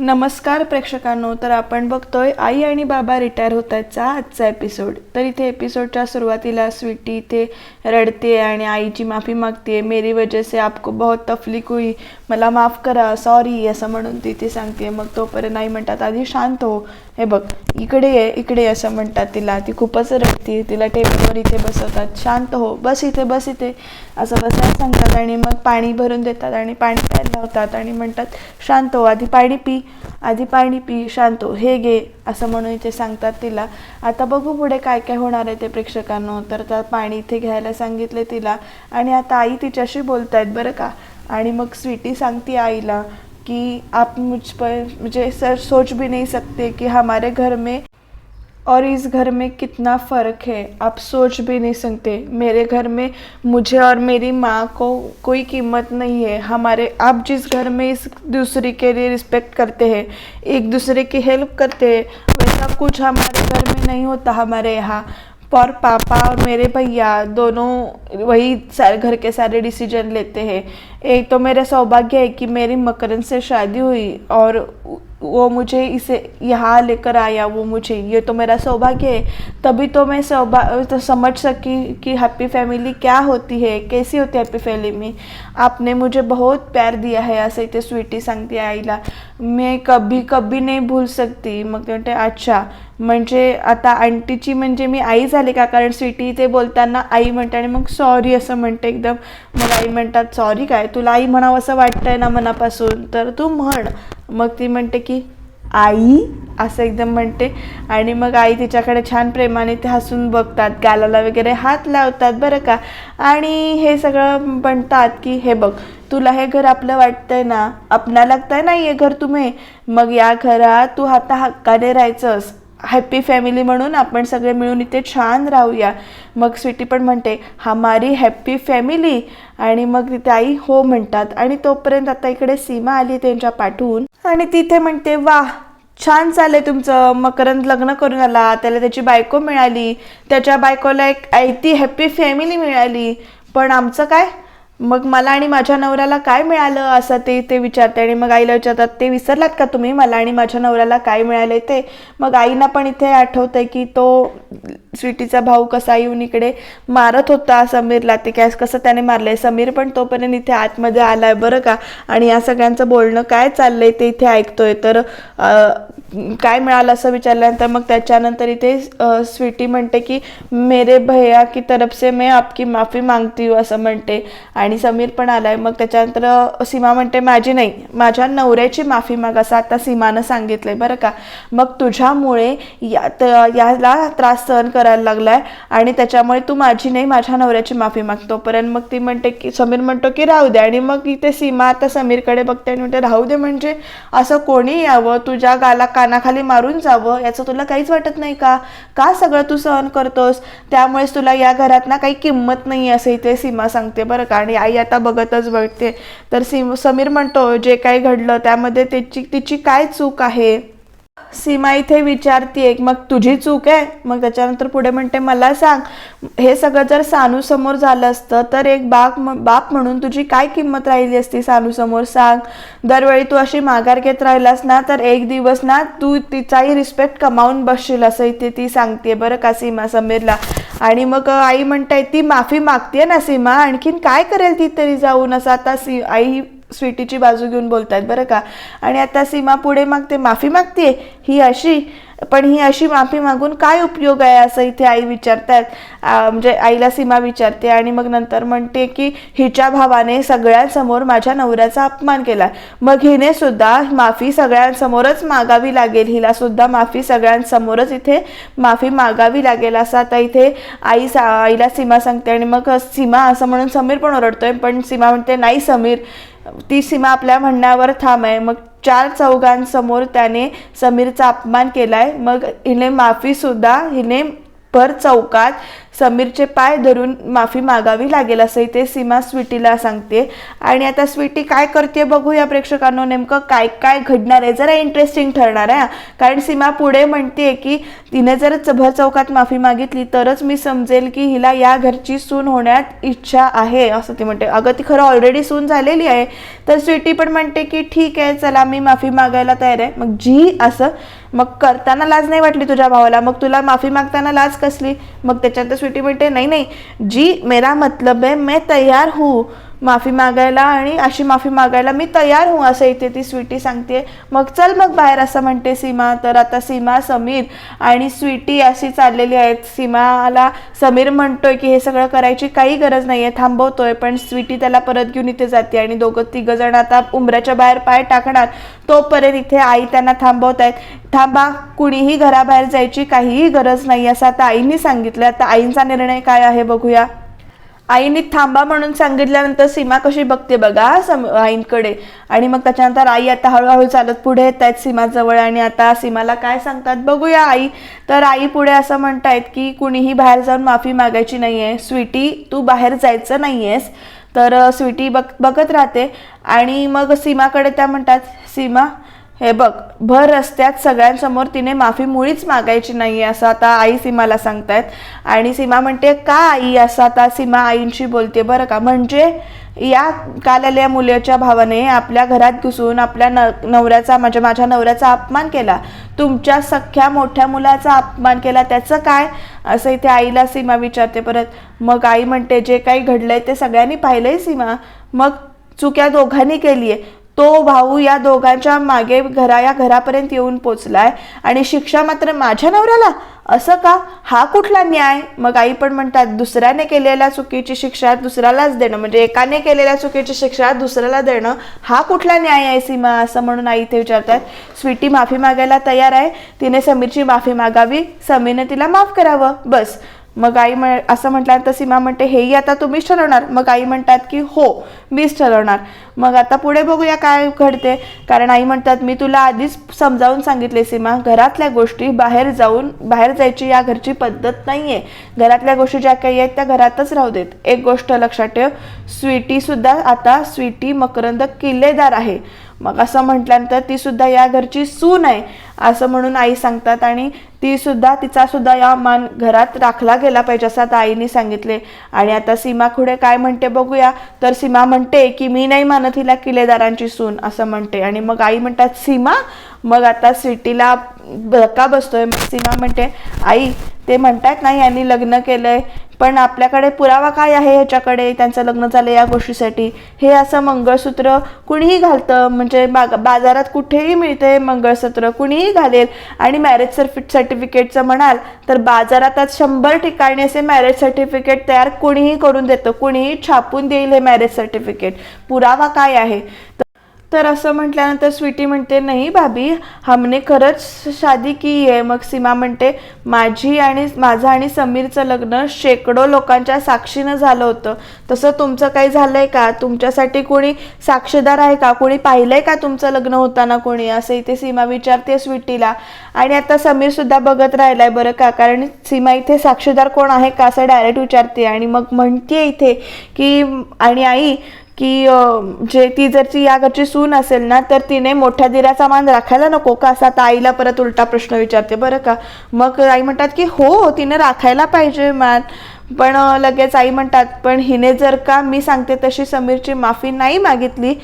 नमस्कार प्रेक्षकांनो तर आपण बघतोय आई आणि बाबा रिटायर होत आहेतचा आजचा एपिसोड तर इथे एपिसोडच्या सुरुवातीला स्वीटी इथे रडते आणि आईची माफी मागते मेरी वजह से आपको बहुत तफलीक हुई. मला माफ करा सॉरी असं म्हणून ती ती सांगते. मग तोपर्यंत नाही म्हणतात आधी शांत हो. हे बघ इकडे ये इकडे असं म्हणतात तिला. ती खूपच रडते. तिला टेबलवर इथे बसवतात. शांत हो बस इथे बस इथे. असं बसायला सांगतात आणि मग पाणी भरून देतात आणि पाणी प्यायला लावतात आणि म्हणतात शांत हो आधी पाणी पी आधी पाणी पी शांत हो हे घे असं म्हणून इथे सांगतात तिला. आता बघू पुढे काय काय होणार आहे ते प्रेक्षकांनो. तर त्या पाणी इथे घ्यायला सांगितले तिला. आणि आता आई तिच्याशी बोलत आहेत बरं का? आणि मग स्वीटी सांगते आईला कि आप मुझ पर मुझे सर सोच भी नहीं सकते कि हमारे घर में और इस घर में कितना फ़र्क है। आप सोच भी नहीं सकते। मेरे घर में मुझे और मेरी माँ को कोई कीमत नहीं है। हमारे आप जिस घर में इस दूसरे के लिए रिस्पेक्ट करते हैं एक दूसरे की हेल्प करते हैं वैसा कुछ हमारे घर में नहीं होता हमारे यहाँ। और पापा और मेरे भैया दोनों वही सारे घर के सारे डिसीजन लेते हैं। एक तो मेरा सौभाग्य है कि मेरी मकरन से शादी हुई और वो मुझे इसे यहाँ लेकर आया वो मुझे। ये तो मेरा सौभाग्य है। तभी तो मैं सौभा तो समझ सकी कि हैप्पी फैमिली क्या होती है कैसी होती है हैप्पी फैमिली आपने मुझे बहुत प्यार दिया है असं इथे स्वीटी सांगते आईला मैं कभी कभी नाही भूल सकती। मग ते म्हणते अच्छा म्हणजे आता आंटीची म्हणजे मी आई झाली का? कारण स्वीटी ते बोलताना आई म्हणते आणि मग सॉरी असं म्हणते एकदम. मग आई म्हणतात सॉरी काय तुला आई म्हणावं असं वाटतंय ना मनापासून? तर तू म्हण. मग ती म्हणते की आई? असं एकदम म्हणते. आणि मग आई तिच्याकडे छान प्रेमाने ते हसून बघतात. गालाला वगैरे हात लावतात बरं का? आणि हे सगळं म्हणतात की हे बघ तुला हे घर आपलं वाटतंय ना? आपणा लागतंय ना हे घर तुम्ही? मग या घरात तू आता हक्काने राहायचंस. हॅप्पी फॅमिली म्हणून आपण सगळे मिळून इथे छान राहूया. मग स्वीटी पण म्हणते हमारी हॅप्पी फॅमिली आणि मग तिथे आई हो म्हणतात. आणि तोपर्यंत आता इकडे सीमा आली त्यांच्या पाठवून आणि तिथे म्हणते वा छान चाललंय तुमचं. मकरंद लग्न करून आला. त्याला त्याची बायको मिळाली. त्याच्या बायकोला एक आयती हॅप्पी फॅमिली मिळाली. पण आमचं काय? मग मला आणि माझ्या नवऱ्याला काय मिळालं असं ते ते विचारते आणि मग आईला विचारतात ते विसरलात का तुम्ही? मला आणि माझ्या नवऱ्याला काय मिळालं ते? मग आईना पण इथे आठवतंय की तो स्वीटीचा भाऊ कसा येऊन इकडे मारत होता समीरला ते काय कसं त्याने मारलंय? समीर पण तोपर्यंत इथे आतमध्ये आलाय बरं का? आणि या सगळ्यांचं बोलणं काय चाललंय ते इथे ऐकतोय. तर काय मिळालं असं विचारल्यानंतर मग त्याच्यानंतर इथे स्वीटी म्हणते की मेरे भैया की तरफ से मैं आपकी माफी मागती हूँ असं म्हणते. आणि समीर पण आलाय. मग त्याच्यानंतर सीमा म्हणते माझी नाही माझ्या नवऱ्याची माफी माग असं आता सीमानं सांगितलंय बरं का? मग तुझ्यामुळे या त- याला त्रास सहन करायला लागलाय आणि त्याच्यामुळे तू माझी नाही माझ्या नवऱ्याची माफी मागतो. पर्यंत मग ती म्हणते की समीर म्हणतो की राहू दे. आणि मग इथे सीमा आता समीरकडे बघते आणि म्हणते राहू दे म्हणजे असं कोणी यावं तुझ्या गाला कानाखाली मारून जावं याचं तुला काहीच वाटत नाही का? का सगळं तू सहन करतोस? त्यामुळेच तुला या घरात ना काही किंमत नाही असं इथे सीमा सांगते बरं का. आणि आई आता बघतच बघते तर सीम समीर म्हणतो जे काही घडलं त्यामध्ये त्याची तिची काय चूक आहे? सीमा इथे विचारतीये मग तुझी चूक आहे? मग त्याच्यानंतर पुढे म्हणते मला सांग हे सगळं जर सानू समोर झालं असतं तर एक बाप बाप म्हणून तुझी काय किंमत राहिली असती सानू समोर? सांग दरवेळी तू अशी माघार घेत राहिलास ना तर एक दिवस ना तू तिचाही रिस्पेक्ट कमावून बसशील असं इथे ती सांगते बरं का सीमा समीरला. आणि मग आई म्हणताय ती माफी मागते ना सीमा आणखीन काय करेल ती तरी जाऊन? असं आता सी आई स्वीटीची बाजू घेऊन बोलतायत बरं का? आणि आता सीमा पुढे मागते माफी मागते ही अशी. पण ही अशी माफी मागून काय उपयोग आहे असं इथे आई विचारतात म्हणजे आईला सीमा विचारते आणि मग नंतर म्हणते की हिच्या भावाने सगळ्यांसमोर माझ्या नवऱ्याचा अपमान केला. मग हिने सुद्धा माफी सगळ्यांसमोरच मागावी लागेल. हिला सुद्धा माफी सगळ्यांसमोरच इथे माफी मागावी लागेल. असं आता इथे आई सा आईला सीमा सांगते आणि मग सीमा असं म्हणून समीर पण ओरडतोय. पण सीमा म्हणते नाही समीर ती सीमा आपल्या म्हणण्यावर ठाम आहे मग चार चौघांसमोर त्याने समीरचा अपमान केलाय. मग हिने माफी सुद्धा हिने भर चौकात समीरचे पाय धरून माफी मागावी लागेल असं इथे सीमा स्वीटीला सांगते. आणि आता स्वीटी काय करते बघूया प्रेक्षकांनो नेमकं काय काय घडणार आहे? जरा इंटरेस्टिंग ठरणार आहे कारण सीमा पुढे म्हणते की तिने जर भर चौकात माफी मागितली तरच मी समजेल की हिला या घरची सून होण्यात इच्छा आहे असं ती म्हणते. अगं ती खरं ऑलरेडी सून झालेली आहे. तर स्वीटी पण म्हणते की ठीक आहे चला मी माफी मागायला तयार आहे. मग जी असं मग करताना लाज नाही वाटली तुझ्या भावाला? मग तुला माफी मागताना लाज कसली? मग त्याच्यानंतर स्वीटी म्हणते नाही नाही. जी मेरा मतलब आहे मैं तयार हूँ. माफी मागायला आणि अशी माफी मागायला मी तयार होऊ असं इथे ती स्वीटी सांगते मग चल मग बाहेर असं म्हणते सीमा. तर आता सीमा समीर आणि स्वीटी अशी चाललेली आहेत. सीमाला समीर म्हणतोय की हे सगळं करायची काही गरज नाही आहे थांबवतोय. पण स्वीटी त्याला परत घेऊन इथे जाते आणि दोघं तिघंजण आता उंबऱ्याच्या बाहेर पाय टाकणार. तोपर्यंत इथे आई त्यांना थांबवत आहेत. थांबा कुणीही घराबाहेर जायची काहीही गरज नाही असं आता आईने सांगितलं. आता आईंचा निर्णय काय आहे बघूया. आईने थांबा म्हणून सांगितल्यानंतर सीमा कशी बघते बघा सम आईंकडे. आणि मग त्याच्यानंतर आई आता हळूहळू चालत पुढे येत आहेत सीमाजवळ आणि आता सीमाला काय सांगतात बघूया आई. तर आई पुढे असं म्हणतायत की कुणीही बाहेर जाऊन माफी मागायची नाही आहे स्वीटी तू बाहेर जायचं नाही आहेस तर स्वीटी बघ बघत राहते. आणि मग सीमाकडे त्या म्हणतात सीमा हे बघ भर रस्त्यात सगळ्यांसमोर तिने माफी मुळीच मागायची नाही असं आता आई सीमाला सांगतायत. आणि सीमा म्हणते का आई? असं आता सीमा आईंशी बोलते बरं का. म्हणजे या काल आलेल्या मुलीच्या भावाने आपल्या घरात घुसून आपल्या न नवऱ्याचा म्हणजे माझ्या नवऱ्याचा अपमान केला. तुमच्या सख्या मोठ्या मुलाचा अपमान केला त्याचं काय? असं इथे आईला सीमा विचारते परत. मग आई म्हणते जे काही घडलंय ते सगळ्यांनी पाहिलंय सीमा. मग चुक्या दोघांनी केली आहे तो भाऊ या दोघांच्या मागे घरा या घरापर्यंत येऊन पोचलाय आणि शिक्षा मात्र माझ्या नवऱ्याला? असं का? हा कुठला न्याय? मग आई पण म्हणतात दुसऱ्याने केलेल्या चुकीची शिक्षा दुसऱ्यालाच देणं. म्हणजे एकाने केलेल्या चुकीची शिक्षा दुसऱ्याला देणं हा कुठला न्याय आहे सीमा? असं म्हणून आई ते विचारतात. स्वीटी माफी मागायला तयार आहे. तिने समीरची माफी मागावी. समीरने तिला माफ करावं. बस. मग आई म्हण असं म्हटल्यानंतर सीमा म्हणते हेही आता तुम्हीच ठरवणार. मग आई म्हणतात की हो मीच ठरवणार. मग आता पुढे बघूया काय घडते. कारण आई म्हणतात मी तुला आधीच समजावून सांगितले सीमा घरातल्या गोष्टी बाहेर जाऊन बाहेर जायची या घरची पद्धत नाही आहे घरातल्या गोष्टी ज्या काही आहेत त्या घरातच राहू देत. एक गोष्ट लक्षात ठेव स्वीटीसुद्धा आता स्वीटी मकरंद किल्लेदार आहे. मग असं म्हटल्यानंतर तीसुद्धा या घरची सून आहे. असं म्हणून आई सांगतात आणि ती सुद्धा तिचा सुद्धा या मान घरात राखला गेला पाहिजे असं आता आईने सांगितले. आणि आता सीमा पुढे काय म्हणते बघूया. तर सीमा म्हणते की मी नाही मानत हिला किल्लेदारांची सून असं म्हणते. आणि मग आई म्हणतात सीमा मग आता सिटीला धक्का बसतोय. मग सीमा म्हणते आई ते म्हणतात ना यांनी लग्न केलंय पण आपल्याकडे पुरावा काय आहे ह्याच्याकडे? त्यांचं लग्न झालं या गोष्टीसाठी. हे असं मंगळसूत्र कुणीही घालतं. म्हणजे बाग बाजारात कुठेही मिळते मंगळसूत्र. कुणीही घालेल. आणि मॅरेज सर्फि सर्टिफिकेटचं म्हणाल तर बाजारात आज शंभर ठिकाणी असे मॅरेज सर्टिफिकेट तयार कुणीही करून देतं. कुणीही छापून देईल हे मॅरेज सर्टिफिकेट पुरावा काय आहे? तर असं म्हटल्यानंतर स्वीटी म्हणते नाही भाभी हमने खरंच शादी की आहे. मग सीमा म्हणते माझी आणि माझं आणि समीरचं लग्न शेकडो लोकांच्या साक्षीनं झालं होतं. तसं तुमचं काही झालंय का? तुमच्यासाठी कोणी साक्षीदार आहे का? कोणी पाहिलंय का तुमचं लग्न होताना कोणी? असं इथे सीमा विचारते स्वीटीला. आणि आता समीरसुद्धा बघत बघत राहिलाय बरं का? कारण सीमा इथे साक्षीदार कोण आहे का? असं डायरेक्ट विचारते. आणि मग म्हणते इथे की आणि आई की जे ती जर ती या घरची सून असेल ना तर तिने मोठ्या दिराचा मान राखायला नको का? असा आता आईला परत उलटा प्रश्न विचारते. बरं का? मग आई म्हणतात की हो तिने राखायला पाहिजे मान. पण लगेच आई म्हणतात पण हिने जर का मी सांगते तशी समीरची माफी नाही मागितली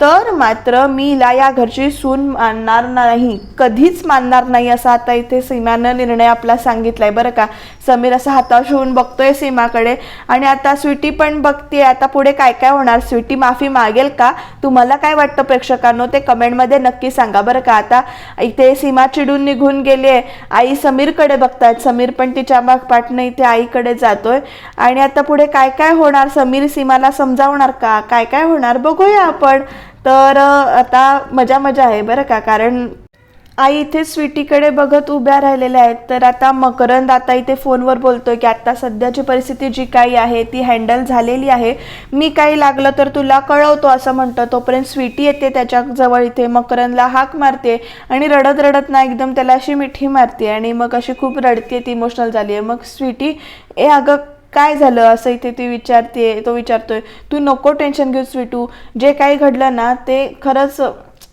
तर मात्र मी हिला या घरची सून मानणार नाही कधीच मानणार नाही असा आता इथे सीमानं निर्णय आपला सांगितलाय बरं का. समीर असा हाताश होऊन बघतोय सीमाकडे. आणि आता स्वीटी पण बघते आता पुढे काय काय होणार? स्वीटी माफी मागेल का? तुम्हाला काय वाटतं प्रेक्षकांनो? ते कमेंटमध्ये नक्की सांगा बरं का. आता इथे सीमा चिडून निघून गेली आई समीरकडे बघतात समीर पण तिच्या माग पाठनं इथे आईकडे जातोय. आणि आता पुढे काय काय होणार? समीर सीमाला समजावणार का? काय काय होणार? बघूया आपण. तर आता मजा मजा आहे बरं का कारण आई इथे स्वीटीकडे बघत उभ्या राहिलेल्या आहेत. तर आता मकरंद आता इथे फोनवर बोलतोय की आता सध्याची परिस्थिती जी काही आहे ती हँडल झालेली आहे. मी काही लागलं तर तुला कळवतो असं म्हणतो. तोपर्यंत स्वीटी येते त्याच्याजवळ इथे मकरंदला हाक मारते आणि रडत रडत ना एकदम त्याला अशी मिठी मारते आणि मग अशी खूप रडते ती इमोशनल झाली आहे. मग स्वीटी ए अगं काय झालं? असं इथे ती विचारते तो विचारतोय तू नको टेन्शन घेऊ स्वीटू जे काही घडलं ना ते खरंच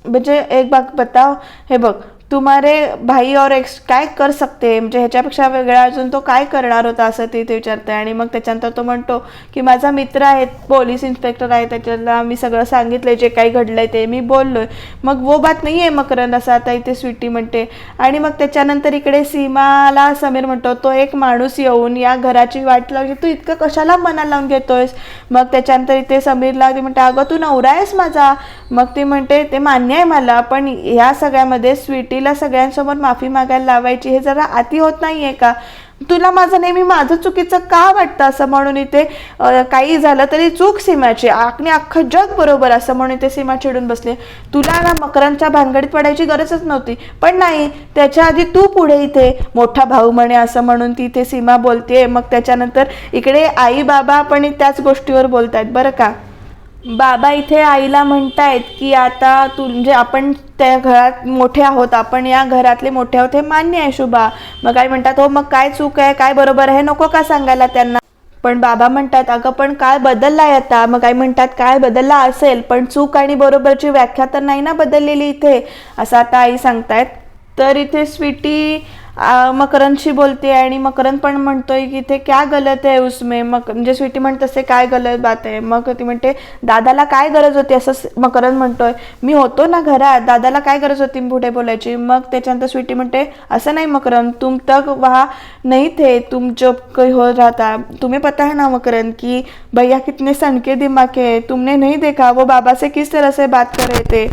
म्हणजे एक बाग बताव हे बघ तुम्हारे भाई और एक्स काय कर सकते? म्हणजे ह्याच्यापेक्षा वेगळा अजून तो काय करणार होता असं ते ते विचारते आणि मग त्याच्यानंतर तो म्हणतो की माझा मित्र आहे पोलीस इन्स्पेक्टर आहे त्याच्याला मी सगळं सांगितलंय जे काही घडलंय ते मी बोललोय. मग वो बात नाही आहे मकरंद असं. आता इथे स्वीटी म्हणते. आणि मग त्याच्यानंतर इकडे सीमाला समीर म्हणतो तो एक माणूस येऊन या घराची वाट लावली तू इतकं कशाला मनाला लावून घेतोयस? मग त्याच्यानंतर इथे समीरला ती म्हणते अगं तू नवरा आहेस माझा. मग ती म्हणते ते मान्य आहे मला पण ह्या सगळ्यामध्ये स्वीटीला सगळ्यांसमोर माफी मागायला लावायची हे जरा अति होत नाही आहे का? तुला माझं नेहमी माझं चुकीचं का वाटतं असं म्हणून इथे काही झालं तरी चूक सीमाची आणि अख्खं जग बरोबर असं म्हणून इथे सीमा चिडून बसले. तुला ना मकरांच्या भानगडीत पडायची गरजच नव्हती पण नाही त्याच्या आधी तू पुढे इथे मोठा भाऊ म्हणे असं म्हणून ती इथे सीमा बोलते मग त्याच्यानंतर इकडे आई बाबा पण त्याच गोष्टीवर बोलतायत बरं का? बाबा इथे आईला म्हणतायत की आता तू म्हणजे आपण त्या घरात मोठे आहोत आपण या घरातले मोठे आहोत हे मान्य आहे शुभा. मग आई म्हणतात हो मग काय चूक आहे? काय बरोबर आहे? नको का सांगायला त्यांना? पण बाबा म्हणतात अगं पण काळ बदललाय आता. मग आई म्हणतात काय बदलला असेल पण चूक आणि बरोबरची व्याख्या तर नाही ना बदललेली इथे? असं आता आई सांगतायत. तर इथे स्वीटी मकरंदशी बोलते आणि मकरंद पण म्हणतोय की इथे क्या गलत आहे उसमे? मक म्हणजे स्वीटी म्हणत असते काय गलत बात आहे? मग ती म्हणते दादाला काय गरज होती? असं मकरंद म्हणतोय मी होतो ना घरात दादाला काय गरज होती पुढे बोलायची? मग त्याच्यानंतर स्वीटी म्हणते असं नाही मकरंद तुम तक वहा नाही थे तुम जब कोई हो राहता था तुम्हें पता है ना मकरंद की भैया कितने सनके दिमाग के तुमने नहीं देखा वो बाबा से किस तरह से बात कर रहे थे?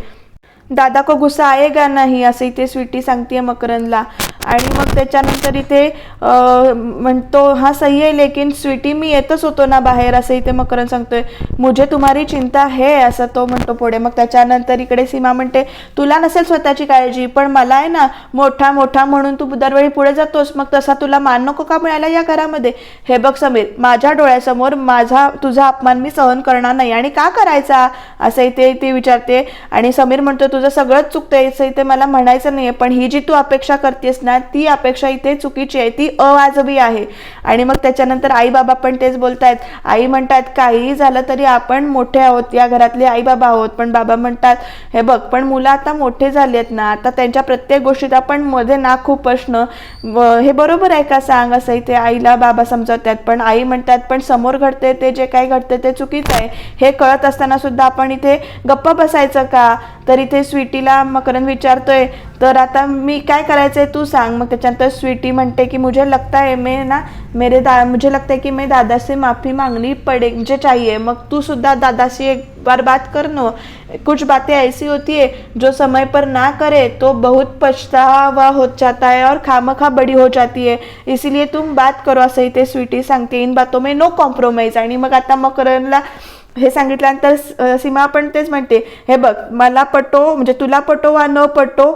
दादा को गुस्सा आएगा नाही असं इथे स्वीटी सांगते मकरंदला. आणि मग त्याच्यानंतर इथे म्हणतो हा सही आहे लेकिन स्वीटी मी येतच होतो ना बाहेर असं इथे मकरंद सांगतोय मुझे तुम्हारी चिंता हे असं तो म्हणतो पुढे. मग त्याच्यानंतर इकडे सीमा म्हणते तुला नसेल स्वतःची काळजी पण मला आहे ना मोठा मोठा म्हणून तू दरवेळी पुढे जातोस मग तसा तुला मान नको का मिळाला या घरामध्ये? हे बघ समीर माझ्या डोळ्यासमोर माझा तुझा अपमान मी सहन करणार नाही आणि का करायचा? असं इथे ती विचारते. आणि समीर म्हणतो तुझं सगळंच चुकतंय असं इथे मला म्हणायचं नाहीये पण ही जी तू अपेक्षा करतेस ना ती अपेक्षा इथे चुकीची आहे. ती अवाजवी आहे. आणि मग त्याच्यानंतर आई बाबा पण तेच बोलतायत. आई म्हणतात काहीही झालं तरी आपण मोठे आहोत. या घरातले आई बाबा आहोत. पण बाबा म्हणतात हे बघ पण मुलं आता मोठे झाले आहेत ना. आता त्यांच्या प्रत्येक गोष्टीत आपण मध्ये ना खूप प्रश्न. हे बरोबर आहे का सांग असं इथे आईला बाबा समजवतात. पण आई म्हणतात पण समोर घडते ते जे काही घडते ते चुकीचं आहे. हे कळत असताना सुद्धा आपण इथे गप्पा बसायचं का? तर इथे स्वीटीला मकरंद विचारतोय तर आता मी काय करायचं आहे तू सांग. मग त्याच्यानंतर स्वीटी म्हणते की मुझे लगता है मैं ना मेरे दा मुझे लगता है की मैं दादा से माफ़ी मांगनी पड़े मुझे चाहिए। मग तू सुद्धा दादाशी एक बार बात कर नो. कुछ बातें ऐसी होती है जो समय पर ना करे तो बहुत पछतावा हो जाता है और खामखा बड़ी हो जाती है। इसीलिए तुम बात करो असं इथे स्वीटी सांगते. इन बातों में नो कॉम्प्रोमाइज आणि मग आता मकरनला हे सांगितल्यानंतर सीमा पण तेच म्हणते हे बघ मला पटो म्हणजे तुला पटो वा न पटो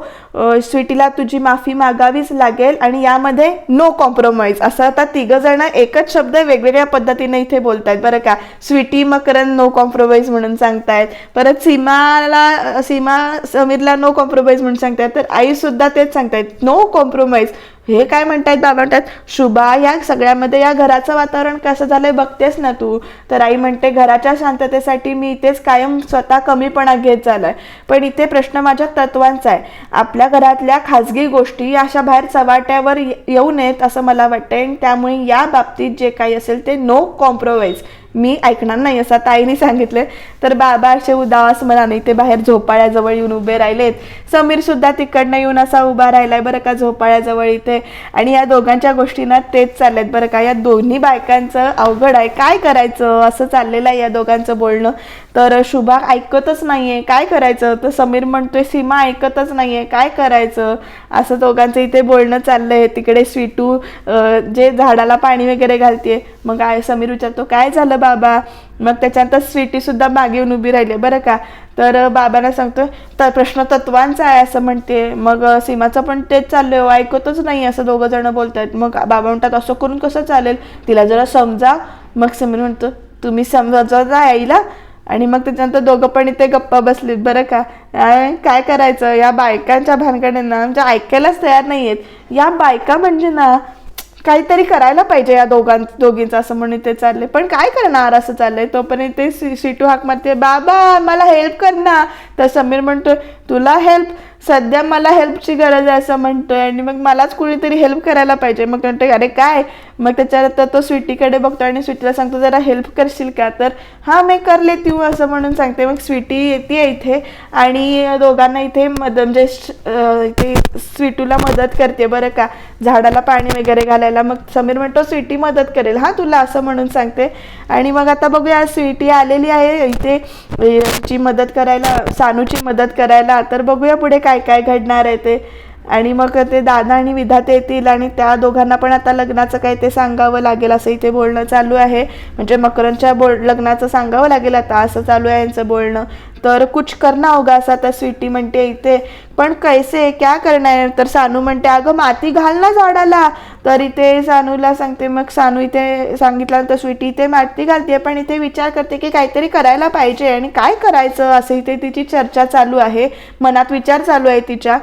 स्वीटीला तुझी माफी मागावीच लागेल आणि यामध्ये नो कॉम्प्रोमाइज असं आता तिघ जण एकच शब्द वेगवेगळ्या पद्धतीने इथे बोलतायत. बरं का स्वीटी मकरन नो कॉम्प्रोमाइज म्हणून सांगतायत. परत सीमाला सीमा समीरला नो कॉम्प्रोमाइज म्हणून सांगतायत. तर आई सुद्धा तेच सांगतायत नो कॉम्प्रोमाइज हे काय म्हणतायत बाबा? म्हणतात शुभा या सगळ्यामध्ये या घराचं वातावरण कसं झालंय बघतेस ना तू? तर आई म्हणते घराच्या शांततेसाठी मी इथेच कायम स्वतः कमीपणा घेत झालोय पण इथे प्रश्न माझ्या तत्वांचा आहे. आपल्या घरातल्या खाजगी गोष्टी अशा बाहेर चव्हाट्यावर येऊ नयेत असं मला वाटतंय. त्यामुळे या बाबतीत जे काही असेल ते नो कॉम्प्रोमाइज मी ऐकणार नाही असं ताईने सांगितले सांगितलं तर बाबा असे उदास मनाने ते बाहेर झोपाळ्याजवळ येऊन उभे राहिलेत. समीर सुद्धा तिकडनं येऊन असा उभा राहिलाय बरं का झोपाळ्याजवळ इथे. आणि या दोघांच्या गोष्टींना तेच चाललेत बरं का. या दोन्ही बायकांचं अवघड आहे. काय करायचं? असं चाललेलं आहे या दोघांचं बोलणं. तर शुभा ऐकतच नाहीये. काय करायचं? तर समीर म्हणतोय सीमा ऐकतच नाहीये. काय करायचं? असं दोघांचं इथे बोलणं चाललंय. तिकडे स्वीटू जे झाडाला पाणी वगैरे घालते मग आय समीर विचारतो काय झालं बाबा. मग त्याच्यानंतर स्वीटी सुद्धा मागे येऊन उभी राहिली. बरं का? तर बाबांना सांगतो तर प्रश्न तत्वांचा आहे असं म्हणते. मग सीमाचं पण तेच चाललंय आहे ऐकतच नाही असं दोघं जण आहेत मग बाबा म्हणतात असं करून कसं चालेल? तिला जरा समजा. मग समीर म्हणतो तुम्ही समजा आईला. आणि मग त्याच्यानंतर दोघं पण इथे गप्पा बसलीत. बरं का? काय करायचं? या बायकांच्या भानगड्यांना म्हणजे ऐकायलाच तयार नाही आहेत या बायका म्हणजे ना काहीतरी करायला पाहिजे या दोघां दोघींचं असं म्हणून ते चालले पण काय करणार असं चाललंय? तोपर्यंत ते सी सीटू हाक मारते बाबा मला हेल्प कर ना. तर समीर म्हणतोय तुला हेल्प सध्या मला हेल्पची गरज आहे असं म्हणतोय आणि मग मलाच कुणीतरी हेल्प करायला पाहिजे. मग म्हणतोय अरे काय? मग त्याच्यानंतर तो स्वीटीकडे बघतो आणि स्वीटीला सांगतो जरा हेल्प करशील का? तर हां मी करले तू असं म्हणून सांगते. मग स्वीटी येते इथे आणि दोघांना इथे मद म्हणजे ते इथे स्वीटूला मदत करते बरं का. झाडाला पाणी वगैरे घालायला. मग समीर म्हणतो स्वीटी मदत करेल. हां तुला असं म्हणून सांगते. आणि मग आता बघूया स्वीटी आलेली आहे इथे. ची मदत करायला सानूची मदत करायला. तर बघूया पुढे काय काय काय घडणार आहे ते. आणि मग ते दादा आणि विधाते येतील आणि त्या दोघांना पण आता लग्नाचं काय ते सांगावं लागेल असं इथे बोलणं चालू आहे. म्हणजे मकरनच्या बोल लग्नाचं सांगावं लागेल आता असं चालू आहे यांचं बोलणं. तर कुछ करना होगा असं आता स्वीटी म्हणते इथे. पण कैसे क्या करणार तर सानू म्हणते अगं माती घाल ना झाडाला. तर इथे सानूला सांगते मग सानू इथे सांगितल्यानंतर स्वीटी इथे माती घालते पण इथे विचार करते की काहीतरी करायला पाहिजे आणि काय करायचं? असं इथे तिची चर्चा चालू आहे. मनात विचार चालू आहे तिच्या.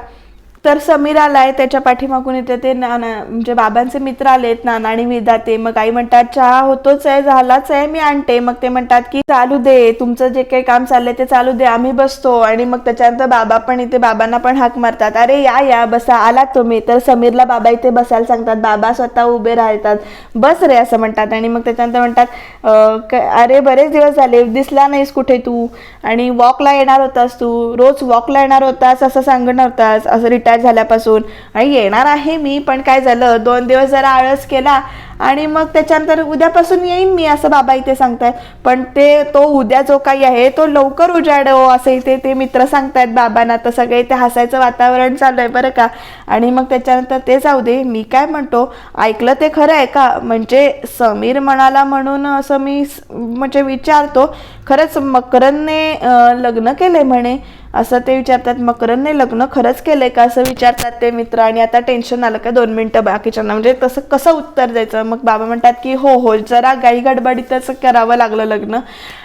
तर समीर आलाय त्याच्या पाठीमागून इथे ते नाना म्हणजे बाबांचे मित्र आलेत नाना आणि विधाते मग आई म्हणतात चहा होतोच आहे झालाच आहे मी आणते. मग ते म्हणतात की चालू दे तुमचं जे काही काम चाललंय ते चालू दे आम्ही बसतो. आणि मग त्याच्यानंतर बाबा पण इथे बाबांना पण हाक मारतात अरे या या बसा आलात तुम्ही. तर समीरला बाबा इथे बसायला सांगतात बाबा स्वतः उभे राहतात. बस रे असं म्हणतात आणि मग त्याच्यानंतर म्हणतात अरे बरेच दिवस झाले दिसला नाहीस कुठे तू? आणि वॉकला येणार होतास तू रोज वॉकला येणार होतास असं सांगणार होतास असं रिटायर झाल्यापासून. आणि येणार आहे मी पण काय झालं दोन दिवस जरा आळस केला आणि मग त्याच्यानंतर उद्यापासून येईन मी असं बाबा इथे सांगतायत. पण ते तो उद्या जो काही आहे तो लवकर उजाडो असं इथे ते मित्र सांगतायत बाबांना. तर सगळे इथे हसायचं वातावरण चालू आहे बरं का. आणि मग त्याच्यानंतर ते जाऊ दे. मी काय म्हणतो ऐकलं ते खरं आहे का? म्हणजे समीर म्हणाला म्हणून असं मी म्हणजे विचारतो. खरंच मकरनने लग्न केलंय म्हणे. असं ते विचारतात मकरनने लग्न? खरंच केलंय का? असं विचारतात ते मित्र आणि आता टेन्शन आलं का दोन मिनटं बाकीच्यांना. म्हणजे तसं कसं उत्तर द्यायचं? मग बाबा म्हणतात की हो हो जरा गाई गडबडीतच करावं लागलं लग्न.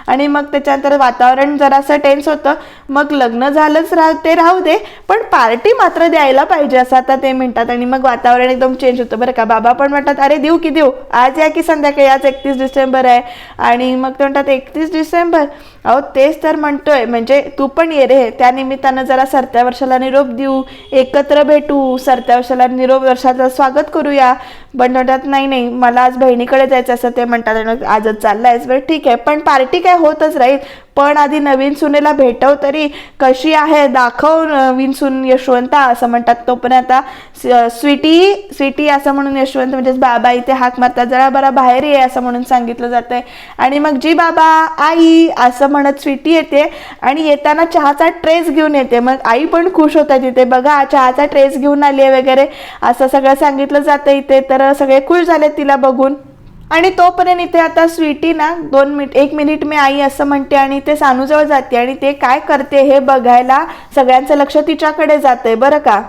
आणि मग त्याच्यानंतर वातावरण जरासं टेन्स होतं. मग लग्न झालंच राह ते राहू दे पण पार्टी मात्र द्यायला पाहिजे असं आता ते म्हणतात. आणि मग वातावरण एकदम चेंज होतं बरं का. बाबा पण म्हणतात अरे देऊ की देऊ. आज या की संध्याकाळी? आज एकतीस डिसेंबर आहे. आणि मग ते म्हणतात एकतीस डिसेंबर? अहो तेच तर म्हणतोय. म्हणजे तू पण ये रे. त्यानिमित्तानं जरा सरत्या वर्षाला निरोप देऊ एकत्र भेटू. सरत्या वर्षाला निरोप वर्षाचं स्वागत करूया. पण म्हणतात नाही नाही मला आज बहिणीकडे जायचं असं ते म्हणतात आणि आजच चाललंय बरं ठीक आहे. पण पार्टी काय होतच राहील. पण आधी नवीन सुनेला भेटव तरी कशी आहे? दाखव नवीन सून यशवंता असं म्हणतात. तो पण आता स्वीटी स्वीटी असं म्हणून यशवंत म्हणजेच बाबा इथे हाक मारतात. जरा बरा बाहेर ये असं म्हणून सांगितलं जातंय. आणि मग जी बाबा आई असं म्हणत स्वीटी येते आणि येताना चहाचा ट्रेस घेऊन येते. मग आई पण खुश होतात तिथे. बघा चहाचा ट्रेस घेऊन आली आहे वगैरे. असं सगळं सांगितलं जातं इथे. तर सगळे खुश झाले तिला बघून. आणि तोपर्यंत इथे आता स्वीटी ना दोन मिनिट एक मिनिट मी आई असं म्हणते आणि ते सानूजवळ जाते आणि ते काय करते हे बघायला सगळ्यांचं लक्ष तिच्याकडे जाते बरं का?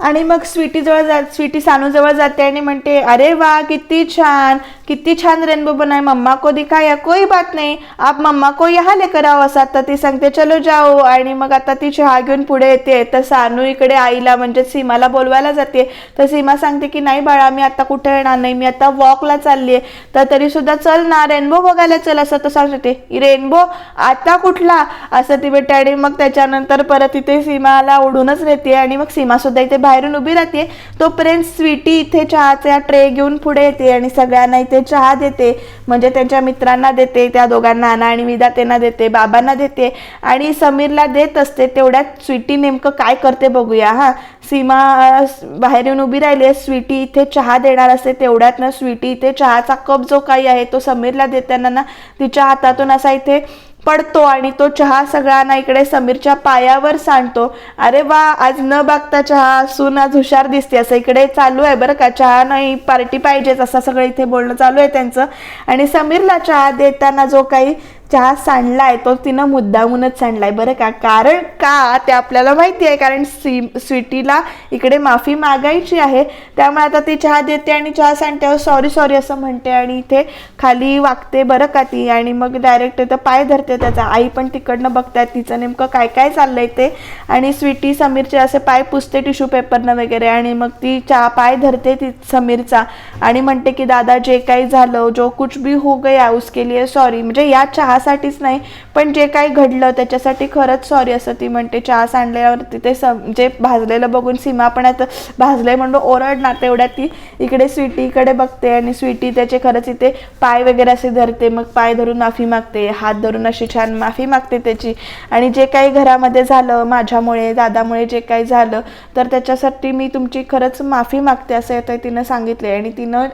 आणि मग स्वीटीजवळ जा स्वीटी सानूजवळ जाते आणि म्हणते अरे वा किती छान किती छान रेनबो बनाय मम्मा को दिखाया कोई बात नाही. आप मम्मा को यहाँ लेकर आओ असं आता ती सांगते चलो जाओ. आणि मग आता ती चहा घेऊन पुढे येते. तर सानू इकडे आईला म्हणजे सीमाला बोलवायला जाते. तर सीमा सांगते की नाही बाळा मी आता कुठे येणार नाही. मी आता वॉकला चालली आहे तर तरी सुद्धा चल ना रेनबो बघायला चल असं तर सांगते. रेनबो आता कुठला? असं ती भेटते. आणि मग त्याच्यानंतर परत तिथे सीमाला ओढूनच नेते. आणि मग सीमा सुद्धा इथे बाहेरून उभी राहते तोपर्यंत स्वीटी इथे चहाचा ट्रे घेऊन पुढे येते आणि सगळ्यांना इथे चहा देते. म्हणजे त्यांच्या मित्रांना देते त्या दोघांना नाना आणि विधातेंना देते बाबांना देते. आणि समीरला देत असते तेवढ्यात स्वीटी नेमकं काय करते बघूया हा. सीमा बाहेर येऊन उभी राहिली आहे स्वीटी इथे चहा देणार असते तेवढ्यात ना स्वीटी इथे चहाचा कप जो काही आहे तो समीरला देताना ना तिच्या हातातून असा इथे पडतो आणि तो चहा सगळ्यांना इकडे समीरच्या पायावर सांडतो. अरे वा आज न बघता चहा असून आज हुशार दिसते असं इकडे चालू आहे बरं का. चहा नाही पार्टी पाहिजेच असं सगळं इथे बोलणं चालू आहे त्यांचं. आणि समीरला चहा देताना जो काही चहा सांडलाय तो तिनं मुद्दामूनच सांडलाय. बरं का? कारण का? ते आपल्याला माहिती आहे कारण सी स्वीटीला इकडे माफी मागायची आहे. त्यामुळे आता ती चहा देते आणि चहा सांडत्यावर सॉरी सॉरी असं म्हणते आणि इथे खाली वागते बरं का ती आणि मग डायरेक्ट इथं पाय धरते त्याचा. आई पण तिकडनं बघतात तिचं नेमकं काय काय चाललंय ते. आणि स्वीटी समीरचे असे पाय पुसते टिश्यू पेपरनं वगैरे आणि मग ती चहा पाय धरते ती समीरचा आणि म्हणते की दादा जे काही झालं जो कुछ भी हो गया उसके लिए सॉरी म्हणजे या चहा चहासाठीच नाही पण जे काही घडलं त्याच्यासाठी खरंच सॉरी असं ती म्हणते. चहा सांडल्यावरती ते सम जे भाजलेलं बघून सीमा पण आता भाजलंय म्हणून ओरडणार तेवढ्यात ती इकडे स्वीटीकडे बघते आणि स्वीटी त्याचे खरंच इथे पाय वगैरे असे धरते मग पाय धरून माफी मागते हात धरून अशी छान माफी मागते त्याची. आणि जे काही घरामध्ये झालं माझ्यामुळे दादामुळे जे काही झालं तर त्याच्यासाठी मी तुमची खरंच माफी मागते असं येतं तिनं सांगितले आणि तिनं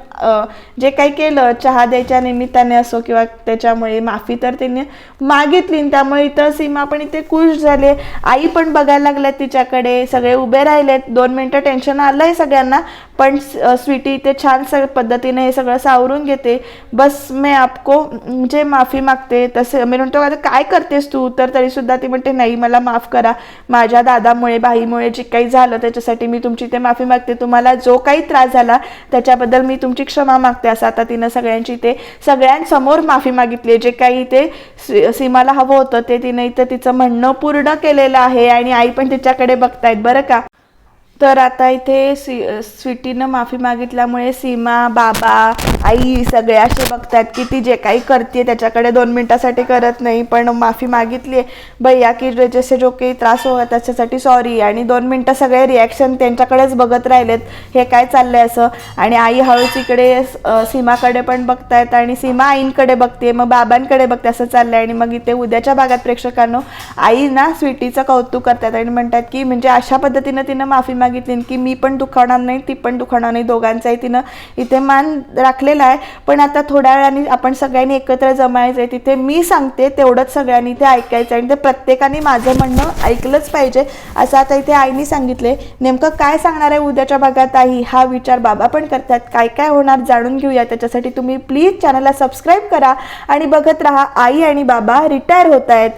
जे काही केलं चहा द्यायच्या निमित्ताने असो किंवा त्याच्यामुळे माफी तर तिने मागितली त्यामुळे इथं सीमा पण इथे खुश झाले आई पण बघायला लागल्यात तिच्याकडे. सगळे उभे राहिलेत. दोन मिनटं टेन्शन आलंय सगळ्यांना. पण स्वीटी इथे छान स पद्धतीने हे सगळं सावरून घेते. बस मी आपको म्हणजे माफी मागते. तसे मी म्हणतो आता काय करतेस तू? तर तरी सुद्धा ती म्हणते नाही मला माफ करा. माझ्या दादामुळे बाईमुळे जे काही झालं त्याच्यासाठी मी तुमची ते माफी मागते. तुम्हाला जो काही त्रास झाला त्याच्याबद्दल मी तुमची क्षमा मागते. असं आता तिनं सगळ्यांची ते सगळ्यांसमोर माफी मागितली जे काही ते सीमाला हवं होतं ते तिने इथं तिचं म्हणणं पूर्ण केलेलं आहे आणि आई पण तिच्याकडे बघतायत बरं का? तर आता इथे स्वी स्वीटीनं माफी मागितल्यामुळे सीमा बाबा आई सगळे असे बघतात की ती जे काही करते त्याच्याकडे दोन मिनटासाठी करत नाही पण माफी मागितली आहे भैया की जसे जो काही त्रास हो त्याच्यासाठी सॉरी आणि दोन मिनटं सगळे रिॲक्शन त्यांच्याकडेच बघत राहिलेत. हे काय चाललंय असं? आणि आई हळूच इकडे सीमाकडे पण बघतायत आणि सीमा आईंकडे बघते मग बाबांकडे बघते असं चाललंय आणि मग इथे उद्याच्या भागात प्रेक्षकांनो आई ना स्वीटीचं कौतुक करतात आणि म्हणतात की म्हणजे अशा पद्धतीनं तिनं माफी मागितली की मी पण दुखावणार नाही ती पण दुखावणार नाही दोघांचाही तिनं इथे मान राखलेला आहे. पण आता थोड्या वेळाने आपण सगळ्यांनी एकत्र जमायचं आहे तिथे मी सांगते तेवढंच सगळ्यांनी ते ऐकायचं आणि ते प्रत्येकाने माझं म्हणणं ऐकलंच पाहिजे. असं आता इथे आईने सांगितले नेमकं काय सांगणार आहे उद्याच्या भागात आई? हा विचार बाबा पण करतात. काय काय होणार जाणून घेऊया. त्याच्यासाठी तुम्ही प्लीज चॅनलला सबस्क्राईब करा आणि बघत राहा. आई आणि बाबा रिटायर होत आहेत.